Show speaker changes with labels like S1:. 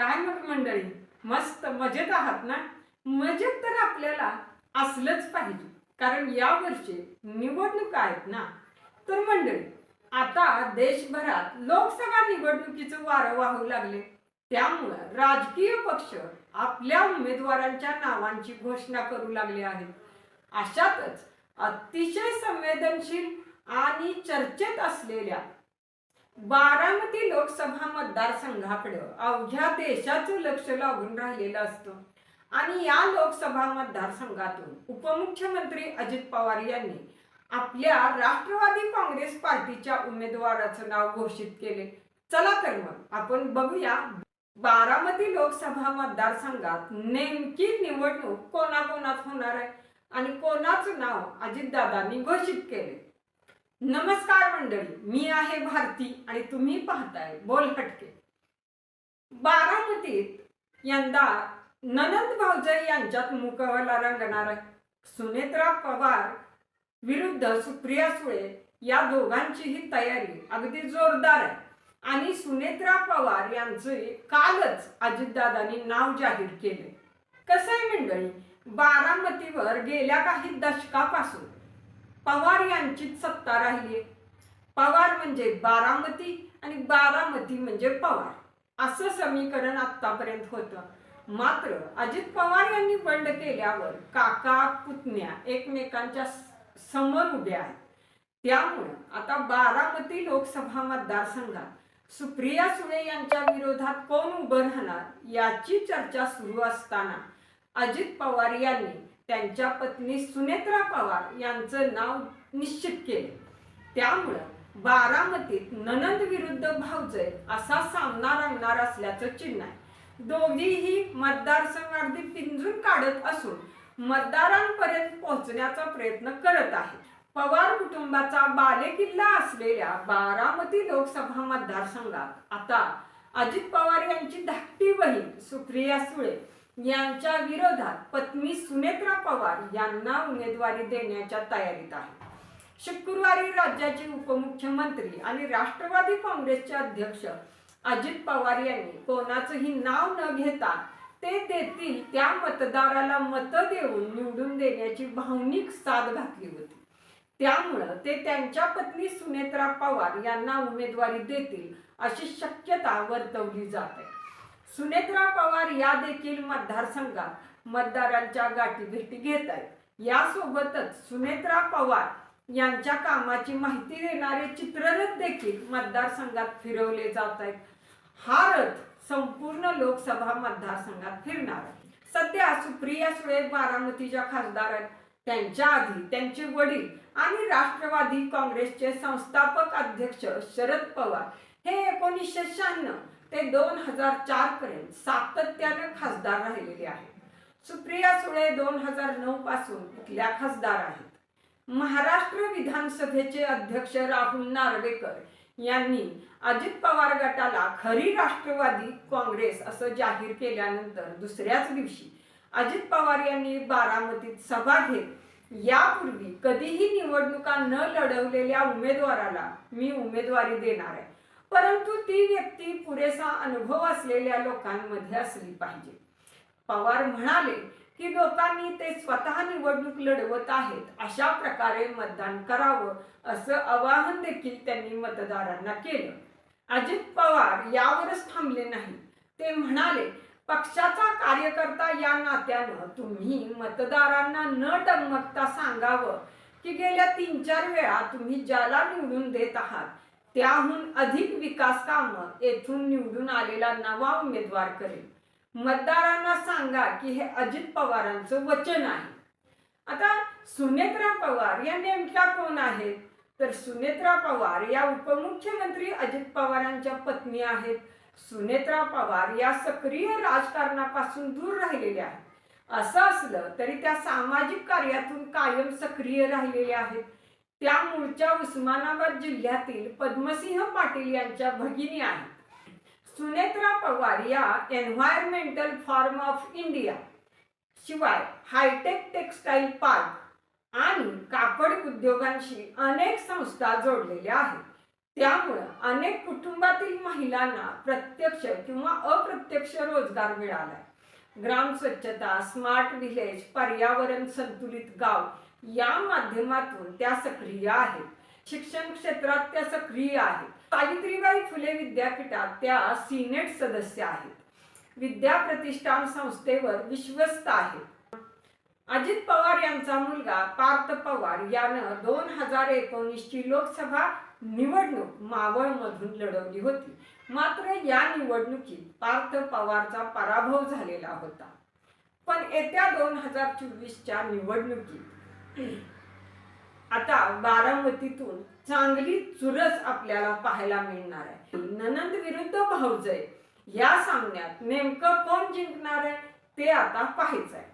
S1: काय मग मंडळी? मस्त मजेत आहात ना? मजेत तर आपल्याला असलंच पाहिजे. कारण या वर्षी निवडणूक आहेत ना? तर मंडळी आता देशभरात लोकसभा निवडणुकीचं वारं वाहू लागले. त्यामुळं राजकीय पक्ष आपल्या उमेदवारांच्या नावांची घोषणा करू लागले आहेत. अशातच अतिशय संवेदनशील आणि चर्चेत असलेल्या बारामती लोकसभा मतदारसंघाकडं अवघ्या देशाचं लक्ष लागून राहिलेलं असतं. आणि या लोकसभा मतदारसंघातून उपमुख्यमंत्री अजित पवार यांनी आपल्या राष्ट्रवादी काँग्रेस पार्टीच्या उमेदवाराचं नाव घोषित केले. चला तर मग आपण बघूया बारामती लोकसभा मतदारसंघात नेमकी निवडणूक कोणाकोणात होणार आहे आणि कोणाचं नाव अजितदादांनी घोषित केले नमस्कार मंडळी मी आहे भारती आणि तुम्ही पाहताय बोल हटके. बारामतीत यंदा ननंद भाऊजाई यांच्यात मुकावला रंगणार आहे सुनेत्रा पवार विरुद्ध सुप्रिया सुळे या दोघांचीही तयारी अगदी जोरदार आहे. आणि सुनेत्रा पवार यांचे कालच अजितदादांनी नाव जाहीर केले. कसं आहे मंडळी बारामतीवर गेल्या काही दशकापासून पवार यांचीच सत्ता राहिली पवार म्हणजे बारामती आणि बारामती म्हणजे पवार. असं समीकरण आतापर्यंत होतं. मात्र अजित पवार यांनी बंड केल्यावर काका पुतण्या एकमेकांच्या समोर उभ्या आहेत. त्यामुळे आता बारामती लोकसभा मतदारसंघात सुप्रिया सुळे यांच्या विरोधात कोण उभं राहणार याची चर्चा सुरू असताना अजित पवार यांनी त्यांच्या पत्नी सुनेत्रा पवार यांचं नाव निश्चित केले. त्यामुळं बारामतीत ननंद विरुद्ध भावजय असा सामना रंगणार असल्याचं चिन्ह आहे दोघीही मतदारसंघ अगदी पिंजून काढत असून मतदारांपर्यंत पोहोचण्याचा प्रयत्न करत आहेत. पवार कुटुंबाचा बालेकिल्ला असलेल्या बारामती लोकसभा मतदारसंघात आता अजित पवार यांची धाकटी बहीण सुप्रिया सुळे यांच्या विरोधात पत्नी सुनेत्रा पवार यांना उमेदवारी देण्याच्या तयारीत आहे. शुक्रवारी राज्याचे उपमुख्यमंत्री आणि राष्ट्रवादी काँग्रेसचे अध्यक्ष अजित पवार यांनी कोणाचंही नाव न घेता ते देतील त्या मतदाराला मतं देऊन निवडून देण्याची भावनिक साथ घातली होती. त्यामुळं ते त्यांच्या पत्नी सुनेत्रा पवार यांना उमेदवारी देतील अशी शक्यता वर्तवली जाते सुनेत्रा पवार या देखील मतदारसंघात मतदारांच्या गाठीभेटी घेत आहेत. यासोबतच सुनेत्रा पवार यांच्या कामाची माहिती देणारे चित्ररथ देखील मतदारसंघात फिरवले जात आहेत. हा रथ संपूर्ण लोकसभा मतदारसंघात फिरणार आहे. सध्या सुप्रिया सुळे बारामतीच्या खासदार आहेत. त्यांच्या आधी त्यांचे वडील आणि राष्ट्रवादी काँग्रेसचे संस्थापक अध्यक्ष शरद पवार हे एकोणीसशे शहाण्णव ते दोन हजार चार पर्यंत सातत्याने खासदार राहिलेले आहेत. सुप्रिया सुळे दोन हजार नऊ पासून इथल्या खासदार आहेत. महाराष्ट्र विधानसभेचे अध्यक्ष राहुल नार्वेकर यांनी अजित पवार गटाला खरी राष्ट्रवादी काँग्रेस असं जाहीर केल्यानंतर दुसऱ्याच दिवशी अजित पवार यांनी बारामतीत सभा घेत यापूर्वी कधीही निवडणुका न लढवलेल्या उमेदवाराला मी उमेदवारी देणार आहे. परंतु ती व्यक्ती पुरेसा अनुभव असलेल्या लोकांमध्ये असली पाहिजे. पवार म्हणाले की लोकांनी ते स्वतः निवडणूक लढवत आहेत. अशा प्रकारे मतदान करावं असं आवाहन देखील त्यांनी मतदारांना केलं. अजित पवार यावरच थांबले नाही. ते म्हणाले पक्षाचा कार्यकर्ता या नात्यानं तुम्ही मतदारांना न डगमगता सांगावं की गेल्या तीन चार वेळा तुम्ही ज्याला निवडून देत आहात त्याहून अधिक विकास कामं येथून निवडून आलेला नवा उमेदवार करेल. मतदारांना सांगा की हे अजित पवारांचं वचन आहे. आता सुनेत्रा पवार या नेमक्या कोण आहेत? तर सुनेत्रा पवार या उपमुख्यमंत्री अजित पवारांच्या पत्नी आहेत. सुनेत्रा पवार या सक्रिय राजकारणापासून दूर राहिलेल्या आहेत. असं असलं तरी त्या सामाजिक कार्यातून कायम सक्रिय राहिलेल्या आहेत. त्या मूळच्या उस्मानाबाद जिल्ह्यातील पद्मसिंह पाटील यांच्या भगिनी आहेत. सुनेत्रा पवार या एन्व्हायरमेंटल फॉर्म ऑफ इंडिया शिवाय हायटेक टेक्सटाईल पार्क आणि कापड उद्योगांशी अनेक संस्था जोडलेल्या आहेत. त्यामुळं अनेक कुटुंबातील महिलांना प्रत्यक्ष किंवा अप्रत्यक्ष रोजगार मिळालाय. ग्राम स्वच्छता स्मार्ट विलेज पर्यावरण संतुलित गाव या माध्यमातून त्या सक्रिय आहेत. शिक्षण क्षेत्रात त्या सक्रिय आहेत. सावित्रीबाई फुले विद्यापीठात त्या सिनेट सदस्य आहेत. विद्या प्रतिष्ठान संस्थेवर विश्वस्त आहेत. अजित पवार यांचा मुलगा पार्थ पवार यानं दोन हजार एकोणीसची लोकसभा निवडणूक मावळ मधून लढवली होती. मात्र या निवडणुकीत पार्थ पवारचा पराभव झालेला होता. पण येत्या दोन हजार चोवीसच्या निवडणुकीत आता बारामतीतून चांगली चुरस आपल्याला पाहायला मिळणार आहे. ननंद विरुद्ध भाऊजय या सामन्यात नेमकं कोण जिंकणार आहे ते आता पाहायचं आहे